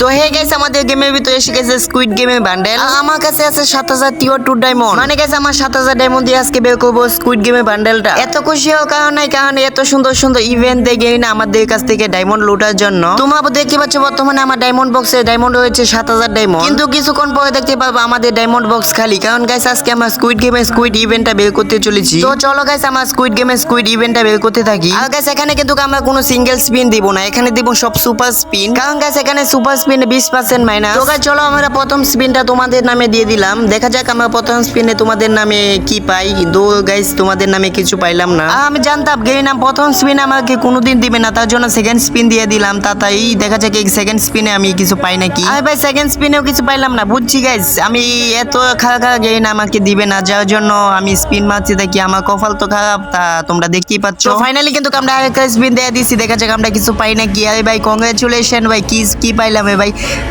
তো হে গেছে আমাদের গেমের ভিতরে এসে গেছে স্কুইড গেমের বান্ডেল আমার কাছে আছে সাত হাজার টিও টু ডায়মন্ড মানে গেছে আমার সাত হাজার ডায়মন্ড দিয়ে আজকে বের করব স্কুইড গেমের বান্ডেলটা এত খুশি হওয়ার কারণ কারণ এত সুন্দর সুন্দর ইভেন্ট দেখে না আমাদের কাছ থেকে ডায়মন্ড লুটার জন্য। তোমরা দেখতে পাচ্ছ, বর্তমানে আমার ডায়মন্ড বক্সে ডায়মন্ড হয়েছে সাত হাজার ডায়মন্ড কিন্তু কিছুক্ষণ পরে দেখতে পাবো আমাদের ডায়মন্ড বক্স খালি। কারণ গাইস আজকে আমার স্কুইড গেমের স্কুইড ইভেন্টটা বের করতে চলেছি। তো চলো গাইস আমার স্কুইড গেমের স্কুইড ইভেন্টটা বের করতে থাকি। আর গাইস এখানে কিন্তু আমরা কোনো সিঙ্গেল স্পিন দিব না। এখানে দিব সব সুপার স্পিন কারণ গাইস এখানে সুপার স্পিনে বিশ পার্সেন্ট মাইনাস তো চলো আমরা প্রথম স্পিনটা তোমাদের নামে দিয়ে দিলাম। দেখা যাক আমরা প্রথম স্পিনে তোমাদের নামে কি পাই। কিন্তু গাইস তোমাদের নামে কিছু পাইলাম না। আমি জানতাম গেই নাম প্রথম স্পিন আমাকে কোনোদিন দিবে না। তার জন্য সেকেন্ড স্পিন দিয়ে দিলাম। তা তাই দেখা যাক এই সেকেন্ড স্পিনে আমি কিছু পাই নাকি। আর ভাই সেকেন্ড স্পিনেও কিছু পাইলাম না। বুঝছি গাইস আমি এত খারাপ খারাপ গেই না আমাকে দিবে না। যার জন্য আমি স্পিন মারছি দেখি আমার কপাল তো খারাপ। তা তোমরা দেখতেই পাচ্ছ। ফাইনালি কিন্তু আমরা আরেকটা স্পিন দিয়ে দিছি। দেখা যাক আমরা কিছু পাই নাকি। আরে ভাই কংগ্রেচুলেশন ভাই কি কি পাইলাম এ ভাই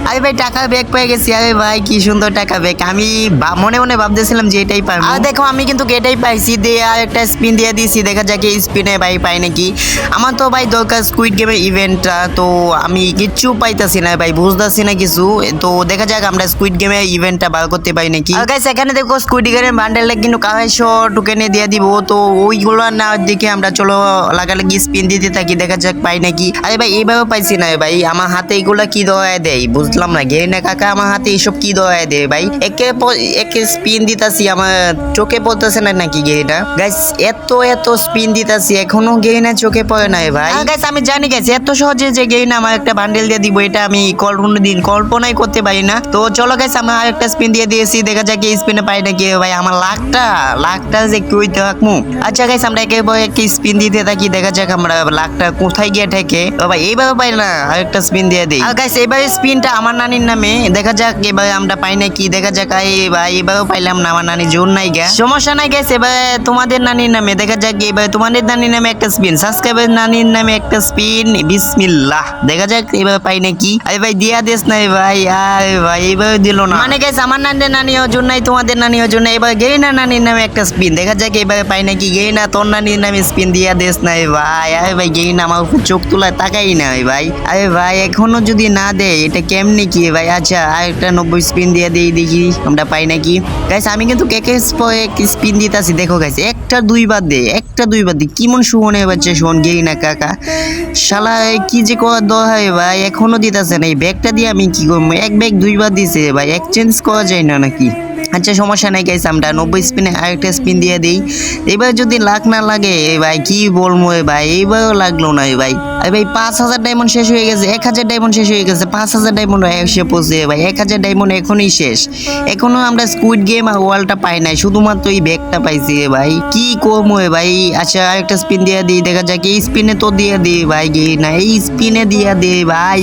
আরে ভাই টাকা ব্যাগ পেয়ে গেছি। আরে ভাই কি সুন্দর টাকা ব্যাগ আমি মনে মনে ভাবতেছিলাম যে এটাই পাই আর দেখো আমি কিন্তু এটাই পাইছি দিয়ে আর একটা স্পিন দিয়ে দিয়েছি দেখা যাক এই স্পিনে ভাই পাই নাকি। আমার তো ভাই দরকার স্কুইড গেমের ইভেন্টটা তো আমি কিচ্ছু পাইতাছি না ভাই বুঝতেছি না কিছু। তো দেখা যাক আমরা স্কুইড গেমের ইভেন্টটা বার করতে পারি নাকি। আর গাইস এখানে দেখো স্কুইড গেমের বান্ডেলটা কিন্তু কাহাইশো টোকেনে দিয়ে দিব। তো ওইগুলো না দেখে আমরা চলো লাগালাগি স্পিন দিতে থাকি দেখা যাক পাই নাকি। আরে ভাই এইভাবে পাইছি না ভাই। আমার হাতে এইগুলা কি দেওয়া দেয় বুঝলাম না। গেরি না কাকা আমার হাতে এইসব কি দেওয়া দেয় ভাই? একে একে স্পিন দিতাছি আমার চোখে পড়তেছে না নাকি গেরিনা গাইস এত এত স্পিন দিতাছি এখনও গেরিনা চোখে পড়ে নাই ভাই। গাইস আমি জানি গাইস এত সহজে যে গেরিনা আমার একটা বান্ডেল দিয়ে দিব এটা আমি কল্পনা দিন কল্পনাই করতে পারি না। তো চলো গাইস আমরা আরেকটা স্পিন দিয়ে দিয়েছি দেখা যাক এই স্পিনে পাই নাকি ভাই। আমার লাখটা লাখটা যে কই থাকমু আচ্ছা গাইস আমরা একেবারে একটি স্পিন দিতে থাকি দেখা যাক আমরা লাখটা কোথায় গিয়ে ঠেকে। ও ভাই এইভাবে পাই না আরেকটা স্পিন দিয়ে দিই। আর গাইস এবারে স্পিনটা আমার নানির নামে। দেখা যাক এবারে আমরা পাই না কি দেখা যাক এই ভাই, এবারেও পাইলাম না আমার নানি, জোর নাই গা। সমস্যা নাই গেছে এবারে তোমাদের নানির নামে। দেখা যাক এবারে তোমাদের নানির নামে একটা স্পিন সাবস্ক্রাইবার নানির নামে একটা স্পিন বিসমিল্লাহ। দেখা যাক এবারে পাই নাকি। আরে ভাই, দিয়া দেশ নাই ভাই, আরে ভাই এবারে দিল না। মানে গাইস আমার নানির নানি ওজন নাই, তোমাদের নানি ওজন নাই। এবার গেই না নানির নামে একটা স্পিন দেখা যাক এবারে পাই না কি গেই না তোর নানির নামে স্পিন দিয়া দেশ নাই ভাই। আরে ভাই গেই না আমার চোখ তোলায় তাকাই না ভাই। আরে ভাই, এখনও যদি না দেয় এটা কেমনি কি ভাই? আচ্ছা আর একটা নব্বই স্পিন দিয়ে দিই দেখি, আমরা পাই নাকি? গাইস আমি কিন্তু কেকে স্পিন দিতেছি, দেখো গাইস একটা দুইবার দে, একটা দুইবার দে, কিমন সুমনে বাচ্চা সুমন গেই না কাকা। শালা কি যে করার দর হয় ভাই, এখনও দিতেছে না, এই ব্যাগটা দিয়ে আমি কি করব? এক ব্যাগ দুইবার দিছে ভাই এক্সচেঞ্জ করা যায় না নাকি? আচ্ছা সমস্যা নাই গাইস আমরা নব্বই স্পিনে আরেকটা স্পিন দিয়ে দিই। এবার যদি লাখ না লাগে ভাই, কি বলব ভাই, এইবারও লাগল না ভাই। ভাই, পাঁচ হাজার ডায়মন্ড শেষ হয়ে গেছে, এক হাজার ডায়মন্ড শেষ হয়ে গেছে, পাঁচ হাজার ডায়মন্ড এসে পড়ছে ভাই, এক হাজার ডায়মন্ড এখনই শেষ। এখনও আমরা স্কুইড গেম আর ওয়ালটা পাই নাই, শুধুমাত্র এই ব্যাগটা পাইছি ভাই। কি কমো এ ভাই আচ্ছা আরেকটা স্পিন দিয়ে দিই, দেখা যাক, এই স্পিনে তো দিয়ে দিই ভাই গে না, এই স্পিনে দিয়ে দে ভাই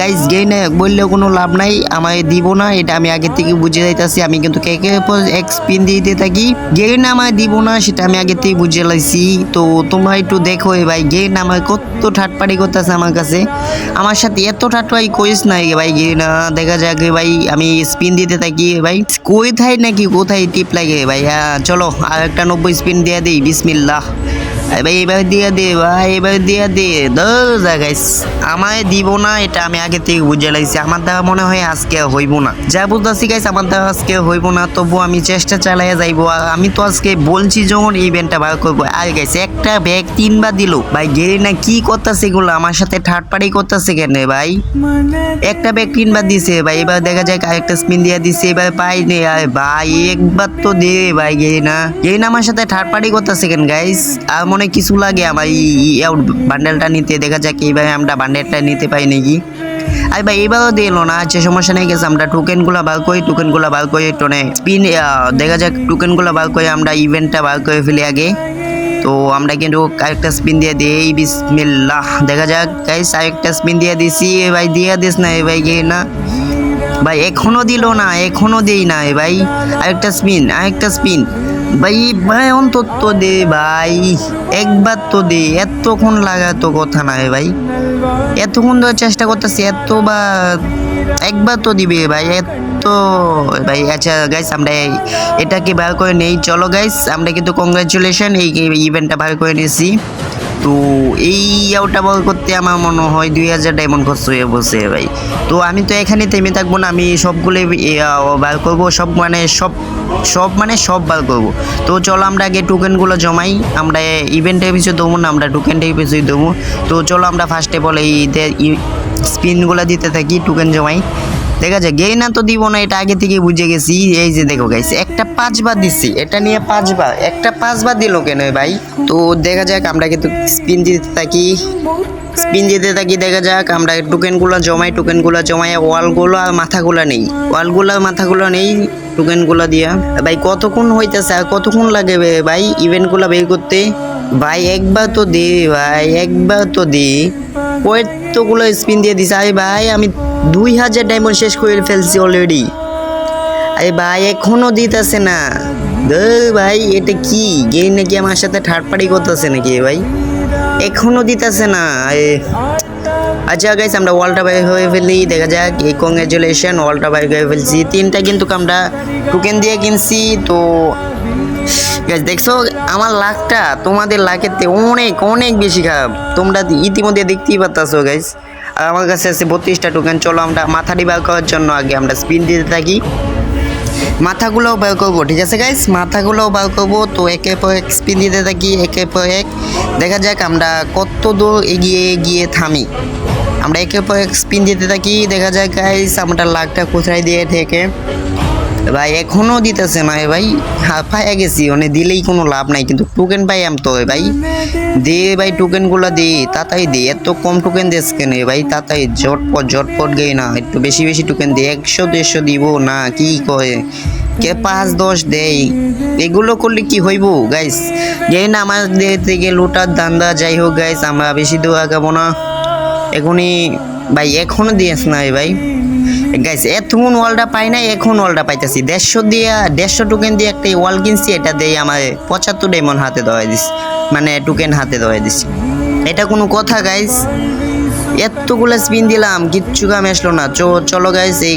গাইস গে না, বললেও কোনো লাভ নাই, আমায় দিব না, এটা আমি আগে থেকে বুঝে যাইতাছি, আমি কিন্তু কে কে এক স্পিন দিতে থাকি। গে না, আমায় দিব না, সেটা আমি আগে থেকে বুঝে লাইছি। তো তোমরা একটু দেখো ভাই গে না, আমায় কত ঠাটপাটি করতেছে আমার কাছে। আমার সাথে এত ঠাটপাই কইস না ভাই না দেখা যাক ভাই, আমি স্পিন দিতে থাকি ভাই। কোথায় নাকি, কোথায় টিপ লাগে ভাই? হ্যাঁ চলো, আর একটা নব্বই স্পিন দিয়ে দিই, বিসমিল্লাহ। এবার দিয়ে দে ভাই এবার দিয়ে দে দা গাইস, আমায় দিব না, এটা আমি আগে থেকে বুঝে লাগছি আমার দ্বারা মনে হয় আজকে হইব না। যা বুঝতেছি গাইস, আমার দ্বারা আজকে হইব না তবু আমি চেষ্টা চালাইয়া যাইবো। আমি তো আজকে বলছি যখন ইভেন্টটা বার করব। আর গাইস, একটা ব্যাগ তিনবার দিল। ভাই গেরি না, কি করতেছে এগুলো? আমার সাথে থার্ড পার্টি করতেছে কেন ভাই? একটা ব্যাগ তিনবার দিছে, ভাই। এবার দেখা যায় আরেকটা স্পিন দিয়ে দিছে, এবার পাই নে। আরে ভাই, একবার তো দে ভাই গেই না। গেই না, আমার সাথে থার্ড পার্টি করতেছে কেন, গাইস? আর মনে হয় কিছু লাগে আমার এই বান্ডেলটা নিতে, দেখা যাক এইভাবে আমরা বান্ডেলটা নিতে পাই নাকি। আর ভাই, এবারও দিল না আচ্ছা সমস্যা নেই, গেছে, আমরা টোকেনগুলো বার করি টোকেনগুলো বার করে টোনে স্পিন দেখা যাক টোকেনগুলো বার করে, আমরা ইভেন্টটা বার করে ফেলি আগে। তো আমরা কিন্তু আরেকটা স্পিন দিয়ে দিই বিসমিল্লাহ, দেখা যাক গাইস আরেকটা স্পিন দিয়ে দিছি, এ ভাই, দিয়ে দিস না, এ ভাই গিয়ে না। ভাই এখনও দিল না এখনও দেই না, এ ভাই, আরেকটা স্পিন আরেকটা স্পিন ভাই ভাই, অন্তত দে ভাই। একবার তো দে, এতক্ষণ লাগা তো কথা না ভাই। এতক্ষণ ধরে চেষ্টা করতেছি এত বা একবার তো দিবে ভাই, এত ভাই আচ্ছা গাইস আমরা এটাকে বার করে নেই। চলো গাইস আমরা কিন্তু কংগ্রাচুলেশন এই ইভেন্টটা বার করে নিয়েছি। তো এই ইয়াওটা বল করতে আমার মনে হয় দুই হাজার ডায়মন্ড খরচ হয়ে বসে ভাই। তো আমি তো এখানে থেমে থাকব না, আমি সবগুলো বার করব। সব মানে সব সব মানে সব বার করব। তো চলো আমরা আগে টোকেনগুলো জমাই, আমরা ইভেন্টের পিছু দেবো না আমরা টোকেনটাই পিছু দেবো তো চলো আমরা ফার্স্টে বলে এই স্পিনগুলো দিতে থাকি টোকেন জমাই। দেখা যায় গেই না তো দিব না, এটা আগে থেকে বুঝে গেছি, এই যে দেখো গাইস একটা পাঁচবার দিচ্ছি এটা নিয়ে পাঁচবার, একটা পাঁচবার দিল কেন ভাই? তো দেখা যাক, আমরা কিন্তু স্পিন দিতে থাকি স্পিন দিতে থাকি, দেখা যাক, আমরা টোকেনগুলো জমাই টোকেনগুলো জমাই ওয়ালগুলো আর মাথাগুলো নেই ওয়ালগুলো আর মাথাগুলো নেই টোকেনগুলো দিয়া। ভাই, কতক্ষণ হইতেছে? আর কতক্ষণ লাগে ভাই ইভেন্টগুলো বের করতে? ভাই, একবার তো দে, ভাই, একবার তো দে। কয়েকগুলো স্পিন দিয়ে দিছে। আরে ভাই, আমি দুই হাজার ডায়মন্ড শেষ করে ফেলছি অলরেডি আরে ভাই এখনও দিতেছে না। দে ভাই, এটা কি? গে নাকি আমার সাথে পার্টি করতেছে নাকি, ভাই? এখনও দিতেছে না আচ্ছা গাইস আমরা ওয়ালটা বাই হয়ে ফেলি, দেখা যাক, এই কংগ্রেচুলেশন ওয়ালটা বাই হয়ে ফেলছি। তিনটা কিন্তু আমরা টোকেন দিয়ে কিনছি, তো গাইস দেখছ, আমার লাখটা তোমাদের লাখের থেকে অনেক অনেক বেশি খারাপ। তোমরা ইতিমধ্যে দেখতেই পারতাছো গাইস আর আমার কাছে আছে বত্রিশটা টোকেন চলো আমরা মাথাটি বার করার জন্য আগে আমরা স্পিন দিতে থাকি। মাথাগুলোও বার করব, ঠিক আছে গাইস মাথাগুলোও বার করব, তো একের পর এক স্পিন দিতে থাকি একের পর এক। দেখা যাক আমরা কত দূর এগিয়ে গিয়ে থামি। আমরা এক স্পিন দিতে থাকি। দেখা যায় গাইস আমরা লাখটা কোথায় দিয়ে থেকে। ভাই, এখনও দিতেছে না ভাই। পাইয়া গেছি। মানে দিলেই কোনো লাভ নাই, কিন্তু টোকেন পাই আম তো ভাই। দে ভাই টোকেনগুলো দে, তাতাই দে। এত কম টোকেন দেস কেন ভাই? তাতাই জটপট জটপট গেই না। একটু বেশি বেশি টোকেন দে। একশো, দেড়শো দিব না, কি কয়? কে পাঁচ, দশ দেয় এগুলো করলে কি হইব গাইস যাই না আমাদের থেকে লোটার দান্দা যাই হোক গাইস আমরা বেশি দূর গাবো না। এখনই ভাই এখনও দিয়েছ না ভাই। গাইস এতক্ষণ ওয়ালটা পাই না এখন ওয়ালটা পাইতেছি। দেড়শো দিয়ে, দেড়শো টোকেন দিয়ে একটা ওয়াল কিনছি, এটা দিয়ে আমার পঁচাত্তর ডায়মন্ড হাতে দেওয়া দিস মানে টোকেন হাতে দেওয়া দিস এটা কোনো কথা গাইস এতগুলো স্পিন দিলাম, কিচ্ছু কাম আসলো না। চো, চলো গাইস এই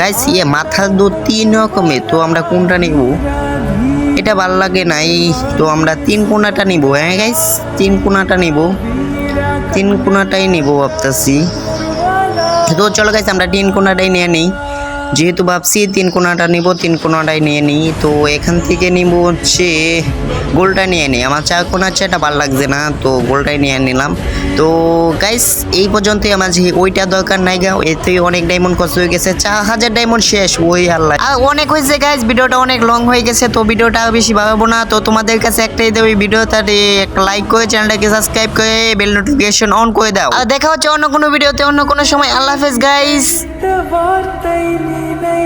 গাইস ইয়ে মাথার দু তিন রকমের, তো আমরা কোনটা নিব? এটা ভালো লাগে নাই, তো আমরা তিন কোনাটা নিব হ্যাঁ গাইস তিন কোনাটা নিব। তিন কোনাটাই নেব ভাবতেছি। তো চলো গাইস আমরা তিন কোনাটাই নিয়ে নিই। যেহেতু ভাবছি তিন কোনাটা নিব, তিন কোনাটাই নিয়ে নিই। তো এখান থেকে নিব হচ্ছে গোলটা নিয়ে নিই। আমার চা কোনার চাটা ভালো লাগছে না, তো গোলটাই নিয়ে নিলাম। তো গাইস এই পর্যন্তই আমার যে ওইটা দরকার নাই গা এতে অনেক ডায়মন্ড খরচ হয়ে গেছে, চার হাজার ডায়মন্ড শেষ, ওই আল্লাহ। অনেক হয়েছে গাইস ভিডিওটা অনেক লং হয়ে গেছে, তো ভিডিওটা বেশি ভাবাবো না। তো তোমাদের কাছে একটাই দেবো, এই ভিডিওটাতে একটা লাইক করে চ্যানেলটাকে সাবস্ক্রাইব করে বেল নোটিফিকেশন অন করে দাও। আর দেখা হচ্ছে অন্য কোনো ভিডিওতে অন্য কোনো সময়। আল্লাহ হাফেজ গাইস name.